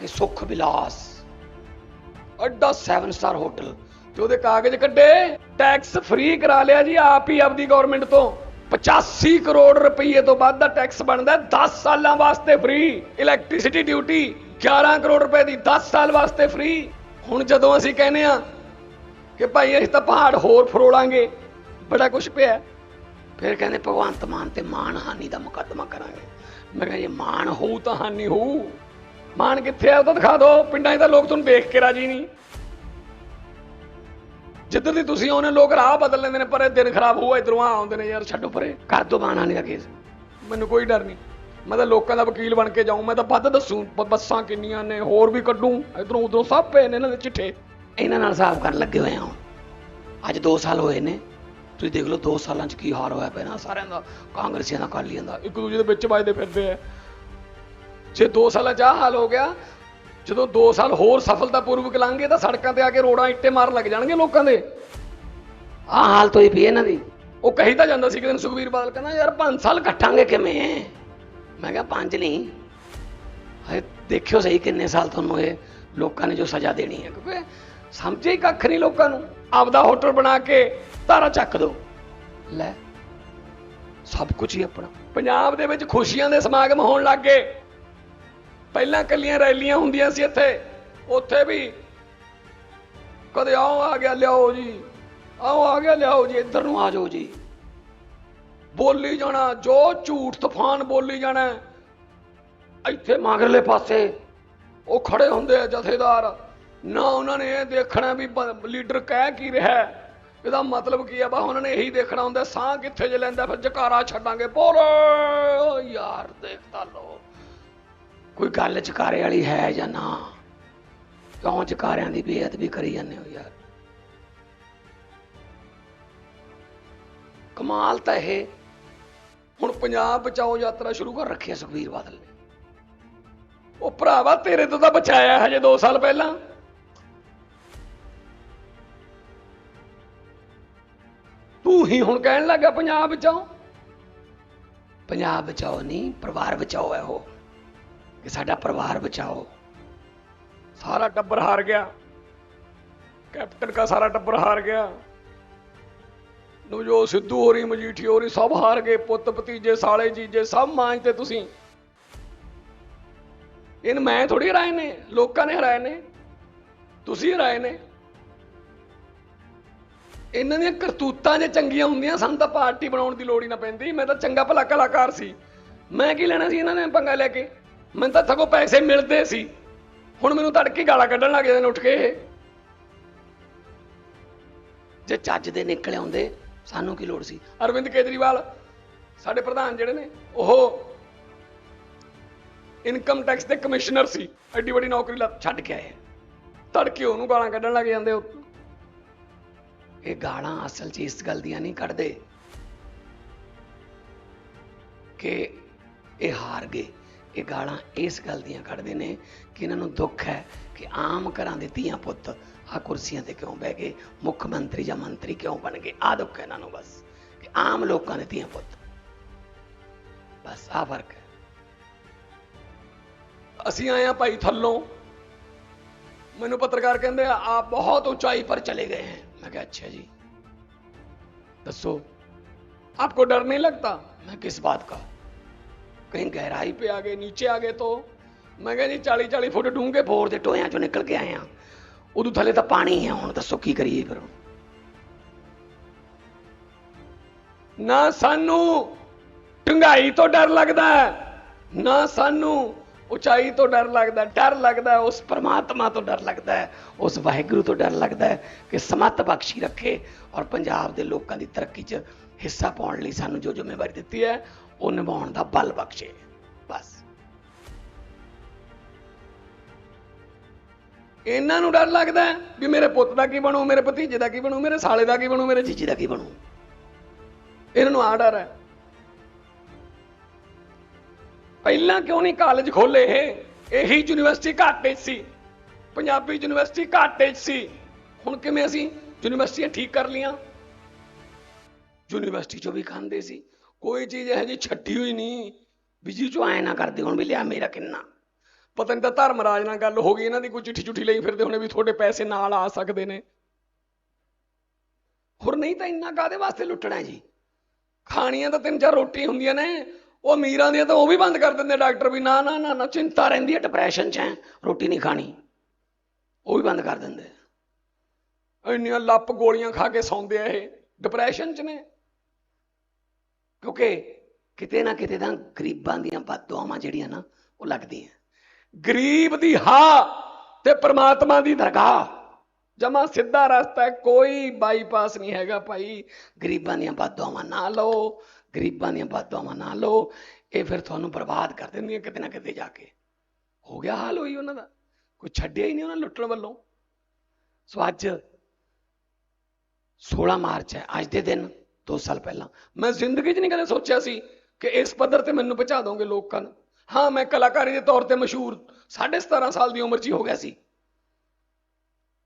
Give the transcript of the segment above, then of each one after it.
ਕਿ ਸੁਖ ਵਿਲਾਸ। ਅੱਡਾ 7 ਸਟਾਰ ਹੋਟਲ ਤੇ ਉਹਦੇ ਕਾਗਜ਼ ਕੱਢੇ ਟੈਕਸ ਫ੍ਰੀ ਕਰਾ ਲਿਆ ਜੀ, ਆਪ ਹੀ ਆਪਦੀ ਗਵਰਨਮੈਂਟ ਤੋਂ। 85 ਕਰੋੜ ਰੁਪਏ ਤੋਂ ਵੱਧ ਦਾ ਟੈਕਸ ਬਣਦਾ 10 ਸਾਲਾਂ ਵਾਸਤੇ ਫ੍ਰੀ ਇਲੈਕਟ੍ਰਿਸਿਟੀ ਡਿਊਟੀ 11 ਕਰੋੜ ਰੁਪਏ ਦੀ 10 ਸਾਲ ਵਾਸਤੇ ਫ੍ਰੀ ਹੁਣ ਜਦੋਂ ਅਸੀਂ ਕਹਿੰਦੇ ਆ ਕਿ ਭਾਈ ਅਸੀਂ ਤਾਂ ਪਹਾੜ ਹੋਰ ਫਰੋਲਾਂਗੇ, ਬੜਾ ਕੁਝ ਪਿਆ ਫਿਰ ਕਹਿੰਦੇ ਭਗਵੰਤ ਮਾਨ ਤੇ ਮਾਨ ਹਾਨੀ ਦਾ ਮੁਕੱਦਮਾ ਕਰਾਂਗੇ। ਮੈਂ ਕਿਹਾ ਜੇ ਮਾਨ ਹੋਊ ਤਾਂ ਹਾਨੀ ਹੋਊ। ਮਾਨ ਕਿੱਥੇ ਆ? ਉਹ ਤਾਂ ਦਿਖਾ ਦਿਓ ਪਿੰਡਾਂ 'ਚ ਤਾਂ ਲੋਕ ਤੁਹਾਨੂੰ ਦੇਖ ਕੇ ਰਾਜੀ ਨਹੀਂ। ਜਿੱਧਰ ਦੀ ਤੁਸੀਂ ਆਉਨੇ ਲੋਕ ਰਾਹ ਬਦਲ ਲੈਂਦੇ ਨੇ ਪਰ ਇਹ ਦਿਨ ਖਰਾਬ ਹੋਊ ਇਧਰੋਂ ਆ ਆਉਂਦੇ ਨੇ ਯਾਰ ਛੱਡੋ ਪਰੇ। ਕਰ ਦੋ ਮਾਨ ਹਾਨੀ ਦਾ ਕੇਸ। ਮੈਨੂੰ ਕੋਈ ਡਰ ਨਹੀਂ। ਮੈਂ ਤਾਂ ਲੋਕਾਂ ਦਾ ਵਕੀਲ ਬਣ ਕੇ ਜਾਊਂ। ਮੈਂ ਤਾਂ ਵੱਧ ਦੱਸੂ ਬੱਸਾਂ ਕਿੰਨੀਆਂ ਨੇ ਹੋਰ ਵੀ ਕੱਢੂ। ਇਧਰੋਂ ਉਧਰੋਂ ਸਭ ਪਏ ਨੇ ਇਹਨਾਂ ਦੇ ਚਿੱਠੇ। ਇਹਨਾਂ ਨਾਲ ਹਿਸਾਬ ਕਰਨ ਲੱਗੇ ਹੋਏ ਆ ਅੱਜ 2 ਸਾਲ ਹੋਏ ਨੇ। ਤੁਸੀਂ ਦੇਖ ਲਓ 2 ਸਾਲਾਂ 'ਚ ਕੀ ਹਾਲ ਹੋਇਆ ਪਿਆ ਨਾ ਸਾਰਿਆਂ ਦਾ ਕਾਂਗਰਸੀਆਂ ਦਾ ਕਾਲੀਆਂ ਦਾ। ਇੱਕ ਦੂਜੇ ਦੇ ਵਿੱਚ ਵੱਜਦੇ ਫਿਰਦੇ ਆ। ਜੇ 2 ਸਾਲਾਂ 'ਚ ਆਹ ਹਾਲ ਹੋ ਗਿਆ ਜਦੋਂ 2 ਸਾਲ ਹੋਰ ਸਫਲਤਾਪੂਰਵਕ ਲੰਘੇ ਤਾਂ ਸੜਕਾਂ ਤੇ ਆ ਕੇ ਰੋੜਾਂ ਇੱਟੇ ਮਾਰ ਲੱਗ ਜਾਣਗੇ ਲੋਕਾਂ ਦੇ। ਆਹ ਹਾਲ ਤੋਂ ਹੀ ਪਈ ਇਹਨਾਂ ਦੀ। ਉਹ ਕਹੀ ਤਾਂ ਜਾਂਦਾ ਸੀ ਕਿ ਦਿਨ ਸੁਖਵੀਰ ਬਾਦਲ ਕਹਿੰਦਾ ਯਾਰ 5 ਸਾਲ ਕੱਟਾਂਗੇ ਕਿਵੇਂ? ਮੈਂ ਕਿਹਾ 5 ਨਹੀਂ। ਹਏ ਦੇਖਿਓ ਸਹੀ ਕਿੰਨੇ ਸਾਲ ਤੁਹਾਨੂੰ ਇਹ ਲੋਕਾਂ ਨੇ ਜੋ ਸਜ਼ਾ ਦੇਣੀ ਹੈ। ਕਿਉਂਕਿ ਸਮਝੇ ਹੀ ਕੱਖ ਨਹੀਂ ਲੋਕਾਂ ਨੂੰ। ਆਪਦਾ ਹੋਟਲ ਬਣਾ ਕੇ ਤਾਰਾ ਚੱਕ ਦੋ। ਲੈ ਸਭ ਕੁਝ ਹੀ ਆਪਣਾ। ਪੰਜਾਬ ਦੇ ਵਿੱਚ ਖੁਸ਼ੀਆਂ ਦੇ ਸਮਾਗਮ ਹੋਣ ਲੱਗ ਗਏ। ਪਹਿਲਾਂ ਕੱਲੀਆਂ ਰੈਲੀਆਂ ਹੁੰਦੀਆਂ ਸੀ ਇੱਥੇ, ਉੱਥੇ ਵੀ। ਕਦੇ ਆਓ, ਆ ਗਿਆ, ਲਿਆਓ ਜੀ। ਆਓ, ਆ ਗਿਆ, ਲਿਆਓ ਜੀ, ਇੱਧਰ ਨੂੰ ਆ ਜਾਓ ਜੀ। ਬੋਲੀ ਜਾਣਾ, ਜੋ ਝੂਠ ਤੂਫਾਨ ਬੋਲੀ ਜਾਣਾ, ਇੱਥੇ ਮਗਰਲੇ ਪਾਸੇ ਉਹ ਖੜੇ ਹੁੰਦੇ ਆ ਜਥੇਦਾਰ। ਨਾ ਉਹਨਾਂ ਨੇ ਇਹ ਦੇਖਣਾ ਵੀ ਲੀਡਰ ਕਹਿ ਕੀ ਰਿਹਾ ਇਹਦਾ ਮਤਲਬ ਕੀ ਆ? ਬਾ ਉਹਨਾਂ ਨੇ ਇਹੀ ਦੇਖਣਾ ਹੁੰਦਾ, ਸਾਹ ਕਿੱਥੇ ਜੇ ਲੈਂਦਾ, ਫਿਰ ਜਕਾਰਾ ਛੱਡਾਂਗੇ। ਬੋਲੋ, ਯਾਰ ਦੇਖਦਾ ਲੋ ਕੋਈ ਗੱਲ ਚਕਾਰੇ ਵਾਲੀ ਹੈ ਜਾਂ ਨਾ? ਕਿਉਂ ਚਕਾਰਿਆਂ ਦੀ ਬੇਅਦਬੀ ਕਰੀ ਜਾਂਦੇ ਹੋ ਯਾਰ? ਕਮਾਲ ਤਾਂ ਇਹ। ਹੁਣ ਪੰਜਾਬ ਬਚਾਓ ਯਾਤਰਾ ਸ਼ੁਰੂ ਕਰ ਰੱਖੀ ਹੈ ਸੁਖਬੀਰ ਬਾਦਲ ਨੇ। ਉਹ ਭਰਾਵਾ, ਤੇਰੇ ਤੋਂ ਤਾਂ ਬਚਾਇਆ ਹਜੇ 2 ਸਾਲ ਪਹਿਲਾਂ। ਤੂੰ ਹੀ ਹੁਣ ਕਹਿਣ ਲੱਗਾ ਪੰਜਾਬ ਬਚਾਓ। ਪੰਜਾਬ ਬਚਾਓ ਨਹੀਂ, ਪਰਿਵਾਰ ਬਚਾਓ ਹੈ ਉਹ। ਕਿ ਸਾਡਾ ਪਰਿਵਾਰ ਬਚਾਓ। ਸਾਰਾ ਟੱਬਰ ਹਾਰ ਗਿਆ। ਕੈਪਟਨ ਦਾ ਸਾਰਾ ਟੱਬਰ ਹਾਰ ਗਿਆ। ਨੂੰ ਜੋ ਸਿੱਧੂ ਹੋਰੀ, ਮਜੀਠੀ ਹੋਰੀ ਸਭ ਹਾਰ ਗਏ। ਪੁੱਤ, ਭਤੀਜੇ, ਸਾਲੇ, ਜੀਜੇ ਸਭ ਮਾਂਜ ਤੇ ਤੁਸੀਂ। ਇਹਨ ਮੈਂ ਥੋੜੀ ਹਰਾਏ ਨੇ, ਲੋਕਾਂ ਨੇ ਹਰਾਏ ਨੇ। ਤੁਸੀਂ ਹਰਾਏ ਨੇ। ਇਹਨਾਂ ਦੀਆਂ ਕਰਤੂਤਾਂ ਜੇ ਚੰਗੀਆਂ ਹੁੰਦੀਆਂ, ਸਾਨੂੰ ਤਾਂ ਪਾਰਟੀ ਬਣਾਉਣ ਦੀ ਲੋੜ ਹੀ ਨਾ ਪੈਂਦੀ। ਮੈਂ ਤਾਂ ਚੰਗਾ ਭਲਾ ਕਲਾਕਾਰ ਸੀ। ਮੈਂ ਕੀ ਲੈਣਾ ਸੀ ਇਹਨਾਂ ਨੇ ਪੰਗਾ ਲੈ ਕੇ? ਮੈਨੂੰ ਤਾਂ ਸਗੋਂ ਪੈਸੇ ਮਿਲਦੇ ਸੀ। ਹੁਣ ਮੈਨੂੰ ਤੜਕੇ ਗਾਲਾਂ ਕੱਢਣ ਲੱਗ ਜਾਂਦੇ ਨੇ ਉੱਠ ਕੇ ਇਹ। ਜੇ ਚੱਜ ਦੇ ਨਿਕਲ ਆਉਂਦੇ, ਸਾਨੂੰ ਕੀ ਲੋੜ ਸੀ? ਅਰਵਿੰਦ ਕੇਜਰੀਵਾਲ, ਸਾਡੇ ਪ੍ਰਧਾਨ ਜਿਹੜੇ ਨੇ, ਉਹ ਇਨਕਮ ਟੈਕਸ ਦੇ ਕਮਿਸ਼ਨਰ ਸੀ। ਐਡੀ ਵੱਡੀ ਨੌਕਰੀ ਲਾ ਛੱਡ ਕੇ ਆਏ ਤੜਕੇ ਉਹਨੂੰ ਗਾਲਾਂ ਕੱਢਣ ਲੱਗ ਜਾਂਦੇ ਉਹ ਇਹ ਗਾਲਾਂ ਅਸਲ 'ਚ ਇਸ ਗੱਲ ਦੀਆਂ ਨਹੀਂ ਕੱਢਦੇ ਕਿ ਇਹ ਹਾਰ ਗਏ। ਇਹ ਗਾਲਾਂ ਇਸ ਗੱਲ ਦੀਆਂ ਕੱਢਦੇ ਨੇ ਕਿ ਇਹਨਾਂ ਨੂੰ ਦੁੱਖ ਹੈ ਕਿ ਆਮ ਘਰਾਂ ਦੇ ਧੀਆਂ ਪੁੱਤ ਆ ਕੁਰਸੀਆਂ ਤੇ ਕਿਉਂ ਬਹਿ ਗਏ ਮੁੱਖ ਮੰਤਰੀ ਜਾਂ ਮੰਤਰੀ ਕਿਉਂ ਬਣ ਗਏ ਆ ਦੁੱਖ ਹੈ ਇਹਨਾਂ ਨੂੰ ਬਸ ਕਿ ਆਮ ਲੋਕਾਂ ਦੇ ਧੀਆਂ ਪੁੱਤ ਬਸ ਆ ਫਰਕ ਹੈ ਅਸੀਂ ਆਏ ਆ ਭਾਈ ਥੱਲੋਂ ਮੈਨੂੰ ਪੱਤਰਕਾਰ ਕਹਿੰਦੇ ਆ ਆਪ ਬਹੁਤ ਉਚਾਈ पर चले गए हैं मैं कहा अच्छा जी दसो आपको डर नहीं लगता मैं किस बात का कहीं गहराई पे आ गए नीचे आ गए तो ਮੈਂ ਕਿਹਾ ਜੀ 40 40 ਫੁੱਟ ਡੂੰਘੇ ਬੋਰ ਦੇ ਟੋਇਆਂ ਚੋਂ ਨਿਕਲ ਕੇ ਆਏ ਆ ਉਦੋਂ ਥੱਲੇ ਤਾਂ ਪਾਣੀ ਹੈ ਹੁਣ ਦੱਸੋ ਕੀ ਕਰੀਏ ਫਿਰ ਹੁਣ ਨਾ ਸਾਨੂੰ ਡੰਗਾਈ ਤੋਂ ਡਰ ਲੱਗਦਾ ਹੈ, ਨਾ ਸਾਨੂੰ ਉਚਾਈ ਤੋਂ ਡਰ ਲੱਗਦਾ ਹੈ। ਡਰ ਲੱਗਦਾ ਹੈ ਉਸ ਪਰਮਾਤਮਾ ਤੋਂ ਡਰ ਲੱਗਦਾ ਹੈ ਉਸ ਵਾਹਿਗੁਰੂ ਤੋਂ ਡਰ ਲੱਗਦਾ ਹੈ ਕਿ ਸਮਤ ਬਖਸ਼ੀ ਰੱਖੇ ਔਰ ਪੰਜਾਬ ਦੇ ਲੋਕਾਂ ਦੀ ਤਰੱਕੀ 'ਚ ਹਿੱਸਾ ਪਾਉਣ ਲਈ ਸਾਨੂੰ ਜੋ ਜ਼ਿੰਮੇਵਾਰੀ ਦਿੱਤੀ ਹੈ, ਉਹ ਨਿਭਾਉਣ ਦਾ ਬਲ ਬਖਸ਼ੇ। ਬਸ। ਇਹਨਾਂ ਨੂੰ ਡਰ ਲੱਗਦਾ ਵੀ ਮੇਰੇ ਪੁੱਤ ਦਾ ਕੀ ਬਣੂ, ਮੇਰੇ ਭਤੀਜੇ ਦਾ ਕੀ ਬਣੂ, ਮੇਰੇ ਸਾਲੇ ਦਾ ਕੀ ਬਣੂ, ਮੇਰੇ ਜੀਜੇ ਦਾ ਕੀ ਬਣੂ। ਇਹਨਾਂ ਨੂੰ ਆ ਡਰ ਹੈ। ਪਹਿਲਾਂ ਕਿਉਂ ਨਹੀਂ ਕਾਲਜ ਖੋਲੇ ਇਹ? ਇਹੀ ਯੂਨੀਵਰਸਿਟੀ ਘਾਟੇ ਸੀ। ਪੰਜਾਬੀ ਯੂਨੀਵਰਸਿਟੀ ਘਾਟੇ 'ਚ ਸੀ। ਹੁਣ ਕਿਵੇਂ ਅਸੀਂ ਯੂਨੀਵਰਸਿਟੀਆਂ ਠੀਕ ਕਰ ਲੀਆਂ ਯੂਨੀਵਰਸਿਟੀ 'ਚੋਂ ਵੀ ਖਾਂਦੇ ਸੀ। ਕੋਈ ਚੀਜ਼ ਇਹੋ ਜਿਹੀ ਛੱਡੀ ਹੋਈ ਨਹੀਂ ਵੀ ਚੋਂ ਐ ਨਾ ਕਰਦੇ ਹੁਣ ਵੀ ਲਿਆ ਮੇਰਾ ਕਿੰਨਾ। ਪਤਾ ਨਹੀਂ ਤਾਂ ਧਰਮਰਾਜ ਨਾਲ ਗੱਲ ਹੋ ਗਈ, ਇਹਨਾਂ ਦੀ ਕੋਈ ਚਿੱਠੀ ਚੁੱਠੀ ਲਈ ਫਿਰਦੇ ਹੋਣੇ ਵੀ ਤੁਹਾਡੇ ਪੈਸੇ ਨਾਲ ਆ ਸਕਦੇ ਨੇ। ਹੋਰ ਨਹੀਂ ਤਾਂ ਇੰਨਾ ਕਾਦੇ ਵਾਸਤੇ ਲੁੱਟਣਾ ਜੀ? ਖਾਣੀਆਂ ਤਾਂ ਤਿੰਨ ਚਾਰ ਰੋਟੀ ਹੁੰਦੀਆਂ ਨੇ, ਉਹ ਅਮੀਰਾਂ ਦੀਆਂ ਤਾਂ ਉਹ ਵੀ ਬੰਦ ਕਰ ਦਿੰਦੇ ਡਾਕਟਰ ਵੀ। ਨਾ ਨਾ ਨਾ ਨਾ, ਚਿੰਤਾ ਰਹਿੰਦੀ ਹੈ ਡਿਪਰੈਸ਼ਨ 'ਚ ਹੈ ਰੋਟੀ ਨਹੀਂ ਖਾਣੀ। ਉਹ ਵੀ ਬੰਦ ਕਰ ਦਿੰਦੇ। ਇੰਨੀਆਂ ਲੱਪ ਗੋਲੀਆਂ ਖਾ ਕੇ ਸੌਂਦੇ ਆ ਇਹ ਡਿਪਰੈਸ਼ਨ 'ਚ ਨੇ। ਕਿਉਂਕਿ ਕਿਤੇ ਨਾ ਕਿਤੇ ਤਾਂ ਗਰੀਬਾਂ ਦੀਆਂ ਬਦਦੁਆਵਾਂ ਜਿਹੜੀਆਂ ਨਾ, ਉਹ ਲੱਗਦੀਆਂ। ਗਰੀਬ ਦੀ ਹਾ ਤੇ ਪ੍ਰਮਾਤਮਾ ਦੀ ਦਰਗਾਹ। ਜਮਾ ਸਿੱਧਾ ਰਸਤਾ ਹੈ, ਕੋਈ ਬਾਈਪਾਸ ਨਹੀਂ ਹੈਗਾ ਭਾਈ। ਗਰੀਬਾਂ ਦੀਆਂ ਬਦਦੁਆਵਾਂ ਨਾ ਲਓ, ਗਰੀਬਾਂ ਦੀਆਂ ਬਦਦੁਆਵਾਂ ਨਾ ਲਓ। ਇਹ ਫਿਰ ਤੁਹਾਨੂੰ ਬਰਬਾਦ ਕਰ ਦਿੰਦੀਆਂ ਕਿਤੇ ਨਾ ਕਿਤੇ ਜਾ ਕੇ। ਹੋ ਗਿਆ ਹਾਲ ਹੋਈ ਉਹਨਾਂ ਦਾ। ਕੋਈ ਛੱਡਿਆ ਹੀ ਨਹੀਂ ਉਹਨਾਂ ਲੁੱਟਣ ਵੱਲੋਂ। ਸੋ ਅੱਜ 16 ਮਾਰਚ ਹੈ, ਅੱਜ ਦੇ ਦਿਨ 2 ਸਾਲ ਪਹਿਲਾਂ। ਮੈਂ ਜ਼ਿੰਦਗੀ 'ਚ ਨਹੀਂ ਕਦੇ ਸੋਚਿਆ ਸੀ ਕਿ ਇਸ ਪੱਧਰ ਤੇ ਮੈਨੂੰ ਪਹੁੰਚਾ ਦੋਗੇ ਲੋਕਾਂ ਨੂੰ। ਹਾਂ, ਮੈਂ ਕਲਾਕਾਰੀ ਦੇ ਤੌਰ ਤੇ ਮਸ਼ਹੂਰ 17.5 ਸਾਲ ਦੀ ਉਮਰ 'ਚ ਹੀ ਹੋ ਗਿਆ ਸੀ।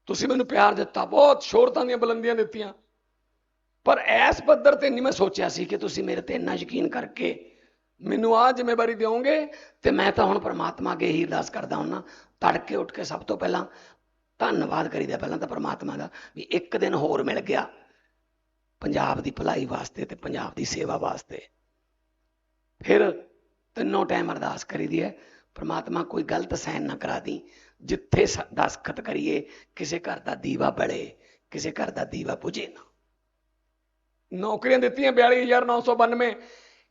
ਤੁਸੀਂ ਮੈਨੂੰ ਪਿਆਰ ਦਿੱਤਾ, ਬਹੁਤ ਸ਼ੋਹਰਤਾਂ ਦੀਆਂ ਬੁਲੰਦੀਆਂ ਦਿੱਤੀਆਂ। ਪਰ ਐਸ ਪੱਧਰ ਤੇ ਨਹੀਂ ਮੈਂ ਸੋਚਿਆ ਸੀ ਕਿ ਤੁਸੀਂ ਮੇਰੇ ਤੇ ਇੰਨਾ ਯਕੀਨ ਕਰਕੇ ਮੈਨੂੰ ਆਹ ਜ਼ਿੰਮੇਵਾਰੀ ਦਿਓਗੇ ਤੇ ਮੈਂ ਤਾਂ ਹੁਣ ਪ੍ਰਮਾਤਮਾ ਅੱਗੇ ਹੀ ਅਰਦਾਸ ਕਰਦਾ ਹੁੰਨਾ, ਤੜਕੇ ਉੱਠ ਕੇ ਸਭ ਤੋਂ ਪਹਿਲਾਂ ਧੰਨਵਾਦ ਕਰੀਦਾ ਪਹਿਲਾਂ ਤਾਂ ਪ੍ਰਮਾਤਮਾ ਦਾ ਵੀ ਇੱਕ ਦਿਨ ਹੋਰ ਮਿਲ ਗਿਆ। ਪੰਜਾਬ ਦੀ ਭਲਾਈ ਵਾਸਤੇ ਤੇ ਪੰਜਾਬ ਦੀ ਸੇਵਾ ਵਾਸਤੇ। ਫਿਰ ਤਿੰਨੋਂ ਟਾਈਮ ਅਰਦਾਸ ਕਰੀਦੀ ਹੈ, ਪ੍ਰਮਾਤਮਾ ਕੋਈ ਗਲਤ ਸੈਨ ਨਾ ਕਰਾ ਦੀ। ਜਿੱਥੇ ਦਸਖਤ ਕਰੀਏ, ਕਿਸੇ ਘਰ ਦਾ ਦੀਵਾ ਬਲੇ, ਕਿਸੇ ਘਰ ਦਾ ਦੀਵਾ ਬੁਝੇ ਨਾ। ਨੌਕਰੀਆਂ ਦਿੱਤੀਆਂ 42992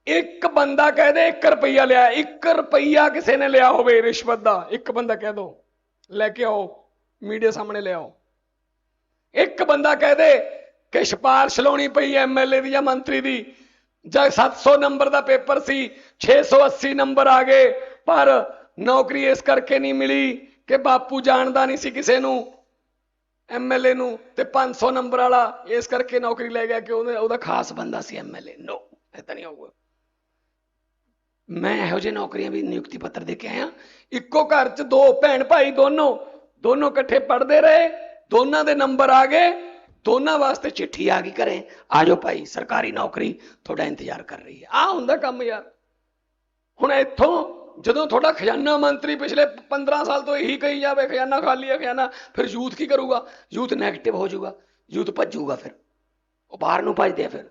ਇੱਕ ਬੰਦਾ ਕਹਿ ਦੇ 1 ਰੁਪਈਆ ਲਿਆ 1 ਰੁਪਈਆ ਕਿਸੇ ਨੇ ਲਿਆ ਹੋਵੇ ਰਿਸ਼ਵਤ ਦਾ, ਇੱਕ ਬੰਦਾ ਕਹਿ ਦੋ, ਲੈ ਕੇ ਆਓ, ਮੀਡੀਆ ਸਾਹਮਣੇ ਲਿਆਓ ਇੱਕ ਬੰਦਾ ਕਹਿ ਦੇ ਕਿ ਸਿਫਾਰਿਸ਼ ਲਾਉਣੀ ਪਈ ਐਮਐਲਏ ਦੀ ਜਾਂ ਮੰਤਰੀ ਦੀ। ਜਾਂ 700 ਨੰਬਰ ਦਾ ਪੇਪਰ ਸੀ 680 ਨੰਬਰ ਆ ਗਏ, ਪਰ ਨੌਕਰੀ ਇਸ ਕਰਕੇ ਨਹੀਂ ਮਿਲੀ ਕਿ ਬਾਪੂ ਜਾਣਦਾ ਨਹੀਂ ਸੀ ਕਿਸੇ ਨੂੰ ਐਮਐਲਏ ਨੂੰ, ਤੇ 500 ਨੰਬਰ ਵਾਲਾ ਇਸ ਕਰਕੇ ਨੌਕਰੀ ਲੈ ਗਿਆ ਕਿ ਉਹਨੇ ਉਹਦਾ ਖਾਸ ਬੰਦਾ ਸੀ ਐਮਐਲਏ ਨੋ ਇਦਾਂ ਨਹੀਂ ਹੋਊਗਾ। ਮੈਂ ਇਹੋ ਜਿਹੇ ਨੌਕਰੀਆਂ ਵੀ ਨਿਯੁਕਤੀ ਪੱਤਰ ਦੇ ਕੇ ਆਇਆ। ਇੱਕੋ ਘਰ 'ਚ ਦੋ ਭੈਣ ਭਾਈ ਦੋਨੋਂ ਦੋਨੋਂ ਇਕੱਠੇ ਪੜ੍ਹਦੇ ਰਹੇ, ਦੋਨਾਂ ਦੇ ਨੰਬਰ ਆ ਗਏ। ਦੋਨਾਂ ਵਾਸਤੇ ਚਿੱਠੀ ਆ ਗਈ ਘਰੇ। ਆ ਜਾਓ ਭਾਈ, ਸਰਕਾਰੀ ਨੌਕਰੀ ਤੁਹਾਡਾ ਇੰਤਜ਼ਾਰ ਕਰ ਰਹੀ ਹੈ। ਆ ਹੁੰਦਾ ਕੰਮ ਯਾਰ। ਹੁਣ ਇੱਥੋਂ ਜਦੋਂ ਤੁਹਾਡਾ ਖਜ਼ਾਨਾ ਮੰਤਰੀ ਪਿਛਲੇ 15 ਸਾਲ ਤੋਂ ਇਹੀ ਕਹੀ ਜਾਵੇ, ਖਜ਼ਾਨਾ ਖਾਲੀ ਹੈ, ਖਜ਼ਾਨਾ, ਫਿਰ ਯੂਥ ਕੀ ਕਰੂਗਾ? ਯੂਥ 네ਗੇਟਿਵ ਹੋ ਜਾਊਗਾ। ਯੂਥ ਭੱਜੂਗਾ ਫਿਰ। ਉਹ ਬਾਹਰ ਨੂੰ ਭੱਜਦੇ ਆ ਫਿਰ।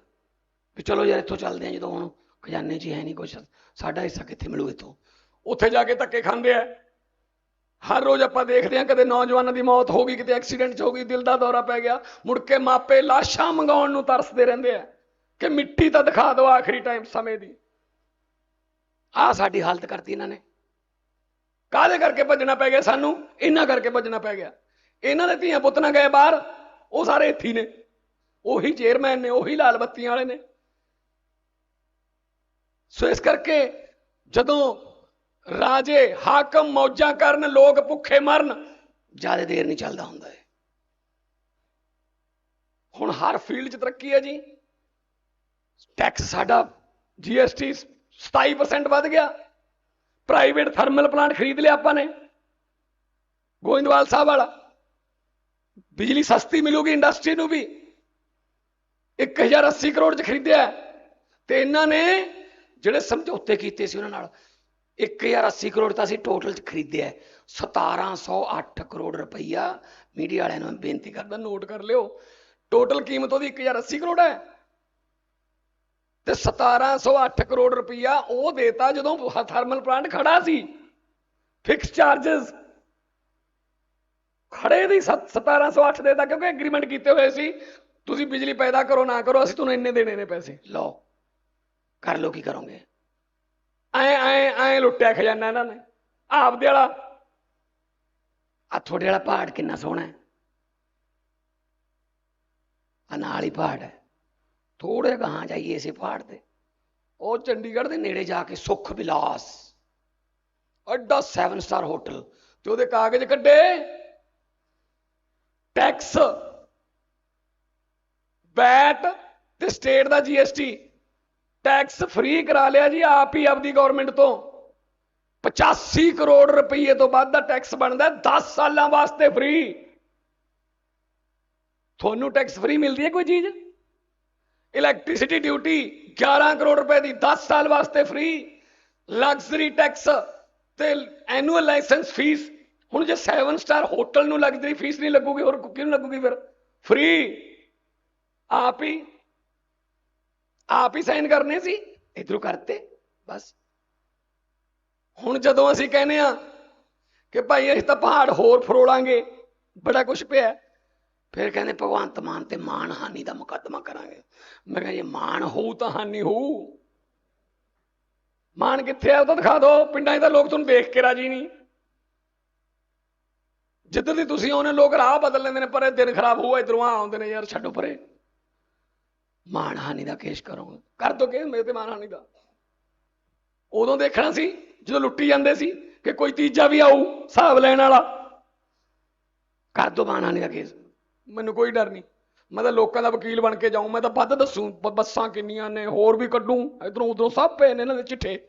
ਵੀ ਚਲੋ ਯਾਰ, ਇੱਥੋਂ ਚੱਲਦੇ ਆ ਜਦੋਂ ਹੁਣ ਖਜ਼ਾਨੇ 'ਚ ਹੀ ਹੈ ਨਹੀਂ ਕੁਛ। ਸਾਡਾ ਹਿੱਸਾ ਕਿੱਥੇ ਮਿਲੂ ਇੱਥੋਂ? ਉੱਥੇ ਜਾ ਕੇ ਧੱਕੇ ਖਾਂਦੇ ਆ। ਹਰ ਰੋਜ਼ ਆਪਾਂ ਦੇਖਦੇ ਹਾਂ ਕਦੇ ਨੌਜਵਾਨਾਂ ਦੀ ਮੌਤ ਹੋ ਗਈ, ਕਿਤੇ ਐਕਸੀਡੈਂਟ 'ਚ ਹੋ ਗਈ, ਦਿਲ ਦਾ ਦੌਰਾ ਪੈ ਗਿਆ। ਮੁੜ ਕੇ ਮਾਪੇ ਲਾਸ਼ਾਂ ਮੰਗਾਉਣ ਨੂੰ ਤਰਸਦੇ ਰਹਿੰਦੇ ਆ ਕਿ ਮਿੱਟੀ ਤਾਂ ਦਿਖਾ ਦਿਓ ਆਖਰੀ ਟਾਈਮ ਸਮੇਂ ਦੀ। ਆ ਸਾਡੀ ਹਾਲਤ ਕਰਤੀ ਇਹਨਾਂ ਨੇ। ਕਾਹਦੇ ਕਰਕੇ ਭੱਜਣਾ ਪੈ ਗਿਆ ਸਾਨੂੰ? ਇਹਨਾਂ ਕਰਕੇ ਭੱਜਣਾ ਪੈ ਗਿਆ। ਇਹਨਾਂ ਦੇ ਧੀਆਂ ਪੁੱਤ ਨਾ ਗਏ ਬਾਹਰ, ਉਹ ਸਾਰੇ ਇੱਥੇ ਨੇ। ਉਹੀ ਚੇਅਰਮੈਨ ਨੇ, ਉਹੀ ਲਾਲ ਬੱਤੀਆਂ ਵਾਲੇ ਨੇ। ਸੋ ਇਸ ਕਰਕੇ ਜਦੋਂ ਰਾਜੇ ਹਾਕਮ ਮੌਜਾਂ ਕਰਨ, ਲੋਕ ਭੁੱਖੇ ਮਰਨ। ਜ਼ਿਆਦਾ ਦੇਰ ਨਹੀਂ ਚੱਲਦਾ ਹੁੰਦਾ ਹੈ ਹੁਣ ਹਰ ਫੀਲਡ 'ਚ ਤਰੱਕੀ ਹੈ ਜੀ। ਟੈਕਸ ਸਾਡਾ ਜੀਐਸਟੀ 27% ਵੱਧ ਗਿਆ। ਪ੍ਰਾਈਵੇਟ ਥਰਮਲ ਪਲਾਂਟ ਖਰੀਦ ਲਿਆ ਆਪਾਂ ਨੇ। ਗੋਇੰਦਵਾਲ ਸਾਹਿਬ ਵਾਲਾ। ਬਿਜਲੀ ਸਸਤੀ ਮਿਲੂਗੀ ਇੰਡਸਟਰੀ ਨੂੰ ਵੀ। 1080 ਕਰੋੜ 'ਚ ਖਰੀਦਿਆ ਤੇ ਇਹਨਾਂ ਨੇ ਜਿਹੜੇ ਸਮਝੌਤੇ ਕੀਤੇ ਸੀ ਉਹਨਾਂ ਨਾਲ 1080 ਕਰੋੜ ਤਾਂ ਅਸੀਂ ਟੋਟਲ 'ਚ ਖਰੀਦਿਆ ਹੈ। 1708 ਕਰੋੜ ਰੁਪਈਆ ਮੀਡੀਆ ਵਾਲਿਆਂ ਨੂੰ ਮੈਂ ਬੇਨਤੀ ਕਰਦਾ ਨੋਟ ਕਰ ਲਿਓ। ਟੋਟਲ ਕੀਮਤ ਉਹਦੀ 1080 ਕਰੋੜ ਹੈ। ਤੇ 1708 ਕਰੋੜ ਰੁਪਈਆ ਉਹ ਦੇਤਾ ਜਦੋਂ ਥਰਮਲ ਪਲਾਂਟ ਖੜਾ ਸੀ। ਫਿਕਸ ਚਾਰजेस ਖੜੇ ਦੀ 1708 ਦੇਤਾ ਕਿਉਂਕਿ ਐਗਰੀਮੈਂਟ ਕੀਤੇ ਹੋਏ ਸੀ। ਤੁਸੀਂ ਬਿਜਲੀ ਪੈਦਾ ਕਰੋ, ਨਾ ਕਰੋ, ਅਸੀਂ ਤੁਹਾਨੂੰ ਇੰਨੇ ਦੇਣੇ ਨੇ ਪੈਸੇ। ਲਓ, ਕਰ ਲਓ ਕੀ ਕਰੋਗੇ। ਐ ਐ ਐ ਲੁੱਟਿਆ ਖਜ਼ਾਨਾ ਇਹਨਾਂ ਨੇ। ਆਪਦੇ ਵਾਲਾ। ਆ ਤੁਹਾਡੇ ਵਾਲਾ ਪਹਾੜ ਕਿੰਨਾ ਸੋਹਣਾ ਹੈ। ਆ ਨਾਲ ਹੀ ਪਹਾੜ ਹੈ। ਥੋੜੇ ਗਾਹਾਂ ਜਾਈਏ ਇਸੇ ਪਹਾੜ ਤੇ। ਉਹ ਚੰਡੀਗੜ੍ਹ ਦੇ ਨੇੜੇ ਜਾ ਕੇ ਸੁਖ ਵਿਲਾਸ ਅੱਡਾ 7 ਸਟਾਰ ਹੋਟਲ ਤੇ ਉਹਦੇ ਕਾਗਜ਼ ਕੱਢੇ। ਟੈਕਸ ਵੈਟ ਤੇ ਸਟੇਟ ਦਾ ਜੀਐਸਟੀ ਟੈਕਸ ਫ੍ਰੀ ਕਰਾ ਲਿਆ ਜੀ, ਆਪ ਹੀ ਆਪਦੀ ਗਵਰਨਮੈਂਟ ਤੋਂ। 85 ਕਰੋੜ ਰੁਪਏ ਤੋਂ ਵੱਧ ਦਾ ਟੈਕਸ ਬਣਦਾ ਹੈ 10 ਸਾਲਾਂ ਵਾਸਤੇ ਫ੍ਰੀ ਤੁਹਾਨੂੰ ਟੈਕਸ ਫ੍ਰੀ ਮਿਲਦੀ ਹੈ ਕੋਈ ਚੀਜ਼? ਇਲੈਕਟ੍ਰਿਸਿਟੀ ਡਿਊਟੀ 11 ਕਰੋੜ ਰੁਪਏ ਦੀ 10 ਸਾਲ ਵਾਸਤੇ ਫ੍ਰੀ ਲਗਜ਼ਰੀ ਟੈਕਸ ਤੇ ਐਨੂਅਲ ਲਾਇਸੈਂਸ ਫੀਸ ਹੁਣ ਜੇ 7 ਸਟਾਰ ਹੋਟਲ ਨੂੰ ਲਗਜ਼ਰੀ ਫੀਸ ਨਹੀਂ ਲੱਗੂਗੀ, ਹੋਰ ਕਿਹਨੂੰ ਲੱਗੂਗੀ ਫਿਰ? ਫ੍ਰੀ ਆਪ ਹੀ ਆਪ ਹੀ ਸਾਈਨ ਕਰਨੇ ਸੀ, ਇਧਰੋਂ ਕਰਤੇ, ਬਸ। ਹੁਣ ਜਦੋਂ ਅਸੀਂ ਕਹਿੰਦੇ ਆ ਕਿ ਭਾਈ ਅਸੀਂ ਤਾਂ ਪਹਾੜ ਹੋਰ ਫਰੋੜਾਂਗੇ ਬੜਾ ਕੁਝ ਪਿਆ ਫਿਰ ਕਹਿੰਦੇ ਭਗਵੰਤ ਮਾਨ ਤੇ ਮਾਨ ਹਾਨੀ ਦਾ ਮੁਕੱਦਮਾ ਕਰਾਂਗੇ। ਮੈਂ ਕਿਹਾ ਜੇ ਮਾਨ ਹੋਊ ਤਾਂ ਹਾਨੀ ਹੋਊ। ਮਾਨ ਕਿੱਥੇ ਆ ਉਹ ਤਾਂ ਦਿਖਾ ਦਿਓ ਪਿੰਡਾਂ 'ਚ ਤਾਂ ਲੋਕ ਤੁਹਾਨੂੰ ਦੇਖ ਕੇ ਰਾਜੀ ਨਹੀਂ। ਜਿੱਧਰ ਦੀ ਤੁਸੀਂ ਆਉਨੇ ਲੋਕ ਰਾਹ ਬਦਲ ਲੈਂਦੇ ਨੇ, ਪਰ ਇਹ ਦਿਨ ਖਰਾਬ ਹੋਊ ਇਧਰੋਂ ਆਉਂਦੇ ਨੇ ਯਾਰ, ਛੱਡੋ ਪਰੇ। ਮਾਣਹਾਨੀ ਦਾ ਕੇਸ ਕਰੋਗੇ। ਕਰ ਦੋ ਕੇਸ ਮੇਰੇ ਤੇ ਮਾਣਹਾਨੀ ਦਾ? ਉਦੋਂ ਦੇਖਣਾ ਸੀ, ਜਦੋਂ ਲੁੱਟੀ ਜਾਂਦੇ ਸੀ ਕਿ ਕੋਈ ਤੀਜਾ ਵੀ ਆਊ, ਹਿਸਾਬ ਲੈਣ ਵਾਲਾ। ਕਰ ਦੋ ਮਾਣਹਾਨੀ ਦਾ ਕੇਸ। ਮੈਨੂੰ ਕੋਈ ਡਰ ਨਹੀਂ। ਮੈਂ ਤਾਂ ਲੋਕਾਂ ਦਾ ਵਕੀਲ ਬਣ ਕੇ ਜਾਊਂ, ਮੈਂ ਤਾਂ ਵੱਧ ਦੱਸੂ ਬੱਸਾਂ ਕਿੰਨੀਆਂ ਨੇ, ਹੋਰ ਵੀ ਕੱਢੂ, ਇਧਰੋਂ ਉਧਰੋਂ ਸਭ ਪਏ ਨੇ ਇਹਨਾਂ ਦੇ ਚਿੱਠੇ।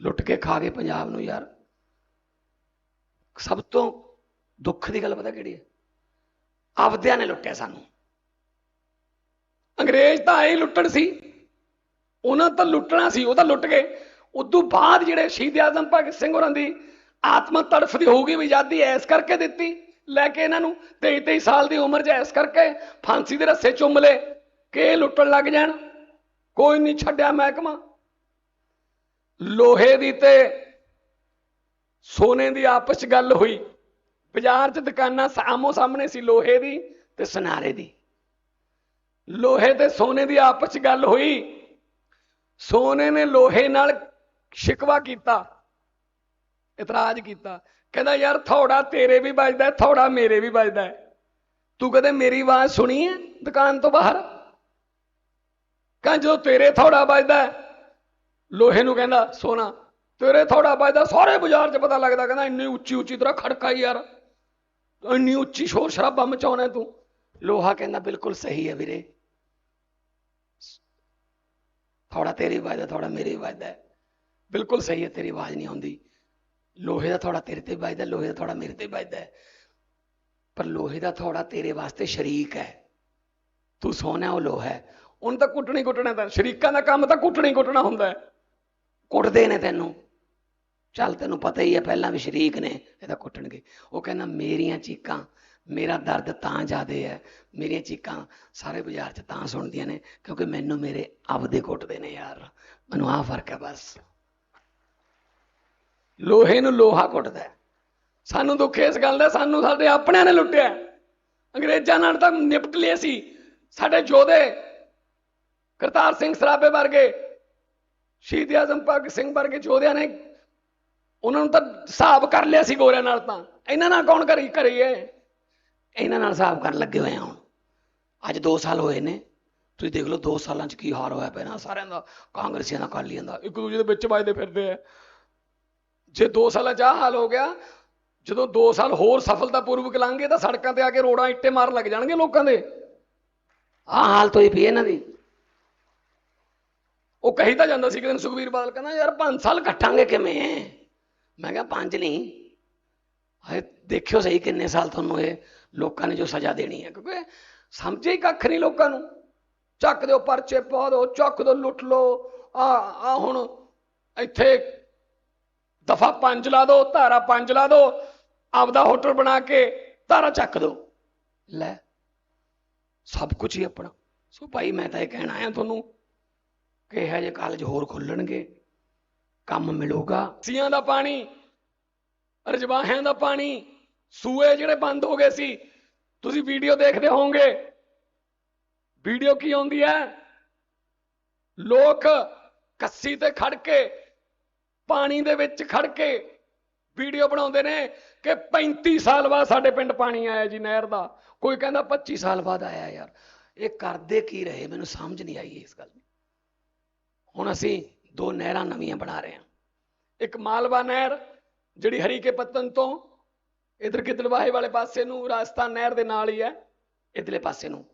ਲੁੱਟ ਕੇ ਖਾ ਗਏ ਪੰਜਾਬ ਨੂੰ ਯਾਰ। ਸਭ ਤੋਂ ਦੁੱਖ ਦੀ ਗੱਲ ਪਤਾ ਕਿਹੜੀ ਹੈ? ਆਪਦਿਆਂ ਨੇ ਲੁੱਟਿਆ ਸਾਨੂੰ। ਅੰਗਰੇਜ਼ ਤਾਂ ਆਏ ਲੁੱਟਣ ਸੀ। ਉਹਨਾਂ ਤਾਂ ਲੁੱਟਣਾ ਸੀ, ਉਹ ਤਾਂ ਲੁੱਟ ਗਏ। ਉਦੋਂ ਬਾਅਦ ਜਿਹੜੇ ਸ਼ਹੀਦ ਆਜ਼ਮ ਭਗਤ ਸਿੰਘ ਹੋਰਾਂ ਦੀ ਆਤਮਾ ਤੜਫਦੀ ਹੋਊਗੀ, ਵੀ ਆਜ਼ਾਦੀ ਐਸ ਕਰਕੇ ਦਿੱਤੀ, ਲੈ ਕੇ ਇਹਨਾਂ ਨੂੰ 23 23 ਸਾਲ ਦੀ ਉਮਰ 'ਚ ਐਸ ਕਰਕੇ ਫਾਂਸੀ ਦੇ ਰੱਸੇ ਚੁੰਮ ਲਏ, ਕਿ ਲੁੱਟਣ ਲੱਗ ਜਾਣ। ਕੋਈ ਨਹੀਂ ਛੱਡਿਆ ਮਹਿਕਮਾ। ਲੋਹੇ ਦੀ ਤੇ ਸੋਨੇ ਦੀ ਆਪਸ 'ਚ ਗੱਲ ਹੋਈ। ਬਾਜ਼ਾਰ 'ਚ ਦੁਕਾਨਾਂ ਸਾਹਮੋ ਸਾਹਮਣੇ ਸੀ, ਲੋਹੇ ਦੀ ਤੇ ਸੁਨਾਰੇ ਦੀ। ਲੋਹੇ ਤੇ ਸੋਨੇ ਦੀ ਆਪਸ 'ਚ ਗੱਲ ਹੋਈ। ਸੋਨੇ ਨੇ ਲੋਹੇ ਨਾਲ ਸ਼ਿਕਵਾ ਕੀਤਾ, ਇਤਰਾਜ਼ ਕੀਤਾ। ਕਹਿੰਦਾ, ਯਾਰ, ਥੋੜਾ ਤੇਰੇ ਵੀ ਵੱਜਦਾ, ਥੋੜਾ ਮੇਰੇ ਵੀ ਵੱਜਦਾ ਤੂੰ ਕਦੇ ਮੇਰੀ ਆਵਾਜ਼ ਸੁਣੀ ਹੈ ਦੁਕਾਨ ਤੋਂ ਬਾਹਰ? ਕਹਿੰਦਾ, ਜਦੋਂ ਤੇਰੇ ਥੋੜਾ ਵੱਜਦਾ ਲੋਹੇ ਨੂੰ ਕਹਿੰਦਾ, ਸੋਨਾ, ਤੇਰੇ ਥੋੜਾ ਵੱਜਦਾ, ਸਾਰੇ ਬਾਜ਼ਾਰ 'ਚ ਪਤਾ ਲੱਗਦਾ। ਕਹਿੰਦਾ, ਇੰਨੀ ਉੱਚੀ ਉੱਚੀ ਤਰ੍ਹਾਂ ਖੜਕਾ ਯਾਰ। ਇੰਨੀ ਉੱਚੀ ਸ਼ੋਰ ਸ਼ਰਾਬਾ ਮਚਾਉਣਾ ਤੂੰ। ਲੋਹਾ ਕਹਿੰਦਾ, ਬਿਲਕੁਲ ਸਹੀ ਹੈ ਵੀਰੇ। ਥੋੜਾ ਤੇਰੀ ਵੱਜਦਾ ਥੋੜਾ ਮੇਰੀ ਵੱਜਦਾ ਹੈ। ਬਿਲਕੁਲ ਸਹੀ ਹੈ ਤੇਰੀ ਆਵਾਜ਼ ਨਹੀਂ ਆਉਂਦੀ ਲੋਹੇ ਦਾ ਥੋੜਾ ਤੇਰੇ ਤੇ ਵੱਜਦਾ ਲੋਹੇ ਦਾ ਥੋੜਾ ਮੇਰੇ ਤੇ ਵੱਜਦਾ ਪਰ ਲੋਹੇ ਦਾ ਥੋੜਾ ਤੇਰੇ ਵਾਸਤੇ ਸ਼ਰੀਕ ਹੈ ਤੂੰ ਸੋਨਾ ਉਹ ਲੋਹਾ ਹੈ ਉਹਨੂੰ ਤਾਂ ਕੁੱਟਣੀ ਕੁੱਟਣਾ ਤਾਂ ਸ਼ਰੀਕਾਂ ਦਾ ਕੰਮ ਤਾਂ ਕੁੱਟਣੀ ਕੁੱਟਣਾ ਹੁੰਦਾ ਹੈ ਕੁੱਟਦੇ ਨੇ ਤੈਨੂੰ ਚੱਲ ਤੈਨੂੰ ਪਤਾ ਹੀ ਹੈ ਪਹਿਲਾਂ ਵੀ ਸ਼ਰੀਕ ਨੇ ਇਹਦਾ ਕੁੱਟਣਗੇ ਉਹ ਕਹਿੰਦਾ ਮੇਰੀਆਂ ਚੀਕਾਂ ਮੇਰਾ ਦਰਦ ਤਾਂ ਜ਼ਿਆਦੇ ਹੈ। ਮੇਰੀਆਂ ਚੀਕਾਂ ਸਾਰੇ ਬਾਜ਼ਾਰ 'ਚ ਤਾਂ ਸੁਣਦੀਆਂ ਨੇ, ਕਿਉਂਕਿ ਮੈਨੂੰ ਮੇਰੇ ਆਪਦੇ ਕੁੱਟਦੇ ਨੇ ਯਾਰ। ਮੈਨੂੰ ਆਹ ਫ਼ਰਕ ਹੈ ਬਸ। ਲੋਹੇ ਨੂੰ ਲੋਹਾ ਕੁੱਟਦਾ ਸਾਨੂੰ ਦੁੱਖ ਇਸ ਗੱਲ ਦਾ, ਸਾਨੂੰ ਸਾਡੇ ਆਪਣਿਆਂ ਨੇ ਲੁੱਟਿਆ ਅੰਗਰੇਜ਼ਾਂ ਨਾਲ ਤਾਂ ਨਿਪਟ ਲਏ ਸੀ। ਸਾਡੇ ਯੋਧੇ ਕਰਤਾਰ ਸਿੰਘ ਸਰਾਭੇ ਵਰਗੇ, ਸ਼ਹੀਦ ਆਜ਼ਮ ਭਗਤ ਸਿੰਘ ਵਰਗੇ ਯੋਧਿਆਂ ਨੇ ਉਹਨਾਂ ਨੂੰ ਤਾਂ ਹਿਸਾਬ ਕਰ ਲਿਆ ਸੀ ਗੋਰਿਆਂ ਨਾਲ ਤਾਂ। ਇਹਨਾਂ ਨਾਲ ਕੌਣ ਕਰੀ ਕਰੀਏ? ਇਹਨਾਂ ਨਾਲ ਹਿਸਾਬ ਕਰਨ ਲੱਗੇ ਹੋਏ ਆ ਹੁਣ। ਅੱਜ 2 ਸਾਲ ਹੋਏ ਨੇ। ਤੁਸੀਂ ਦੇਖ ਲਓ 2 ਸਾਲਾਂ 'ਚ ਕੀ ਹਾਲ ਹੋਇਆ ਪਿਆ ਸਾਰਿਆਂ ਦਾ ਕਾਂਗਰਸੀਆਂ ਦਾ ਅਕਾਲੀਆਂ ਦਾ। ਇੱਕ ਦੂਜੇ ਦੇ ਵਿੱਚ ਵੱਜਦੇ ਫਿਰਦੇ ਆ। ਜੇ 2 ਸਾਲਾਂ 'ਚ ਆਹ ਹਾਲ ਹੋ ਗਿਆ, ਜਦੋਂ 2 ਸਾਲ ਹੋਰ ਸਫਲਤਾਪੂਰਵਕ ਲੰਘੇ ਤਾਂ ਸੜਕਾਂ ਤੇ ਆ ਕੇ ਰੋੜਾਂ ਇੱਟੇ ਮਾਰ ਲੱਗ ਜਾਣਗੇ ਲੋਕਾਂ ਦੇ। ਆਹ ਹਾਲਤ ਹੋਈ ਪਈ ਇਹਨਾਂ ਦੀ। ਉਹ ਕਹੀ ਤਾਂ ਜਾਂਦਾ ਸੀ ਕਿ ਦਿਨ ਸੁਖਵੀਰ ਬਾਦਲ ਕਹਿੰਦਾ, ਯਾਰ 5 ਸਾਲ ਕੱਟਾਂਗੇ ਕਿਵੇਂ? ਮੈਂ ਕਿਹਾ 5 ਨਹੀਂ। ਹਾਏ, ਦੇਖਿਓ ਸਹੀ ਕਿੰਨੇ ਸਾਲ ਤੁਹਾਨੂੰ ਇਹ ਲੋਕਾਂ ਨੇ ਜੋ ਸਜ਼ਾ ਦੇਣੀ ਹੈ, ਕਿਉਂਕਿ ਸਮਝੇ ਹੀ ਕੱਖ ਨਹੀਂ ਲੋਕਾਂ ਨੂੰ। ਚੱਕ ਦਿਓ ਪਰਚੇ, ਪਾ ਦਿਓ, ਚੱਕ ਦਿਓ, ਲੁੱਟ ਲਓ। ਆ ਆ ਹੁਣ ਇੱਥੇ ਦਫਾ ਪੰਜ ਲਾ ਦਿਓ, ਧਾਰਾ ਪੰਜ ਲਾ ਦਿਓ, ਆਪਦਾ ਹੋਟਲ ਬਣਾ ਕੇ ਧਾਰਾ ਚੱਕ ਦਿਓ। ਲੈ, ਸਭ ਕੁਝ ਹੀ ਆਪਣਾ। ਸੋ ਭਾਈ, ਮੈਂ ਤਾਂ ਇਹ ਕਹਿਣਾ ਆਇਆ ਤੁਹਾਨੂੰ ਕਿ ਇਹੋ ਜਿਹੇ ਕਾਲਜ ਹੋਰ ਖੁੱਲਣਗੇ, ਕੰਮ ਮਿਲੂਗਾ। ਸੀਆਂ ਦਾ ਪਾਣੀ, ਰਜਵਾਹਿਆਂ ਦਾ ਪਾਣੀ ਸੂਏ ਜਿਹੜੇ ਬੰਦ ਹੋ ਗਏ ਸੀ, ਤੁਸੀਂ ਵੀਡੀਓ ਦੇਖਦੇ ਹੋਵੋਗੇ। ਵੀਡੀਓ ਕੀ ਆਉਂਦੀ ਹੈ? ਲੋਕ ਕੱਸੀ ਤੇ ਖੜ ਕੇ, ਪਾਣੀ ਦੇ ਵਿੱਚ ਖੜ ਕੇ ਵੀਡੀਓ ਬਣਾਉਂਦੇ ਨੇ ਕਿ 35 ਸਾਲ ਬਾਅਦ ਸਾਡੇ ਪਿੰਡ ਪਾਣੀ ਆਇਆ ਜੀ ਨਹਿਰ ਦਾ। ਕੋਈ ਕਹਿੰਦਾ 25 ਸਾਲ ਬਾਅਦ ਆਇਆ ਯਾਰ। ਇਹ ਕਰਦੇ ਕੀ ਰਹੇ? ਮੈਨੂੰ ਸਮਝ ਨਹੀਂ ਆਈ ਇਸ ਗੱਲ ਦੀ। ਹੁਣ ਅਸੀਂ ਦੋ ਨਹਿਰਾਂ ਨਵੀਆਂ ਬਣਾ ਰਹੇ ਹਾਂ। ਇੱਕ ਮਾਲਵਾ ਨਹਿਰ, ਜਿਹੜੀ ਹਰੀਕੇ ਪੱਤਨ ਤੋਂ ਇਧਰ ਗਿੱਦੜਵਾਹੇ ਵਾਲੇ ਪਾਸੇ ਨੂੰ, ਰਾਜਸਥਾਨ ਨਹਿਰ ਦੇ ਨਾਲ ਹੀ ਹੈ, ਇਧਰਲੇ ਪਾਸੇ ਨੂੰ।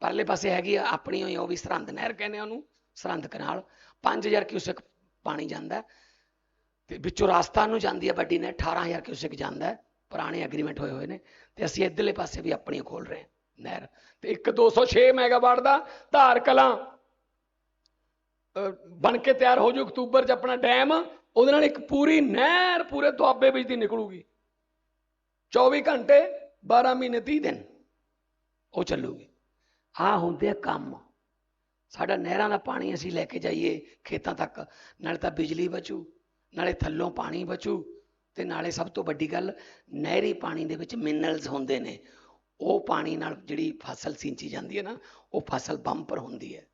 ਪਰਲੇ ਪਾਸੇ ਹੈਗੀ ਆ ਆਪਣੀ ਹੋਈ ਉਹ ਵੀ ਸਰਹੰਦ ਨਹਿਰ ਕਹਿੰਦੇ ਉਹਨੂੰ, ਸਰਹੰਦ ਕਨਾਲ। 5000 ਕਿਊਸੈਕ ਪਾਣੀ ਜਾਂਦਾ ਹੈ। ਤੇ ਵਿੱਚੋਂ ਰਾਜਸਥਾਨ ਨੂੰ ਜਾਂਦੀ ਹੈ ਵੱਡੀ ਨਹਿਰ 18000 ਕਿਊਸੈਕ ਜਾਂਦਾ ਪੁਰਾਣੇ ਐਗਰੀਮੈਂਟ ਹੋਏ ਹੋਏ ਨੇ। ਤੇ ਅਸੀਂ ਇਧਰਲੇ ਪਾਸੇ ਵੀ ਆਪਣੀ ਖੋਲ ਰਹੇ ਨਹਿਰ। ਤੇ ਇੱਕ 206 ਮੈਗਾਵਾਟ ਦਾ ਧਾਰ ਕਲਾਂ ਬਣ ਕੇ ਤਿਆਰ ਹੋ ਜੂ ਅਕਤੂਬਰ 'ਚ ਆਪਣਾ ਡੈਮ ਉਹਦੇ ਨਾਲ ਇੱਕ ਪੂਰੀ ਨਹਿਰ ਪੂਰੇ ਦੁਆਬੇ ਵਿੱਚ ਦੀ ਨਿਕਲੂਗੀ। 24 ਘੰਟੇ 12 ਮਹੀਨੇ 30 ਦਿਨ ਉਹ ਚੱਲੂਗੀ। ਆ ਹੁੰਦੇ ਆ ਕੰਮ। ਸਾਡਾ ਨਹਿਰਾਂ ਦਾ ਪਾਣੀ ਅਸੀਂ ਲੈ ਕੇ ਜਾਈਏ ਖੇਤਾਂ ਤੱਕ। ਨਾਲੇ ਤਾਂ ਬਿਜਲੀ ਬਚੂ, ਨਾਲੇ ਥੱਲੋਂ ਪਾਣੀ ਬਚੂ। ਤੇ ਨਾਲੇ ਸਭ ਤੋਂ ਵੱਡੀ ਗੱਲ, ਨਹਿਰੀ ਪਾਣੀ ਦੇ ਵਿੱਚ ਮਿਨਰਲਸ ਹੁੰਦੇ ਨੇ। ਉਹ ਪਾਣੀ ਨਾਲ ਜਿਹੜੀ ਫਸਲ ਸਿੰਚੀ ਜਾਂਦੀ ਹੈ ਨਾ, ਉਹ ਫਸਲ ਬੰਪਰ ਹੁੰਦੀ ਹੈ।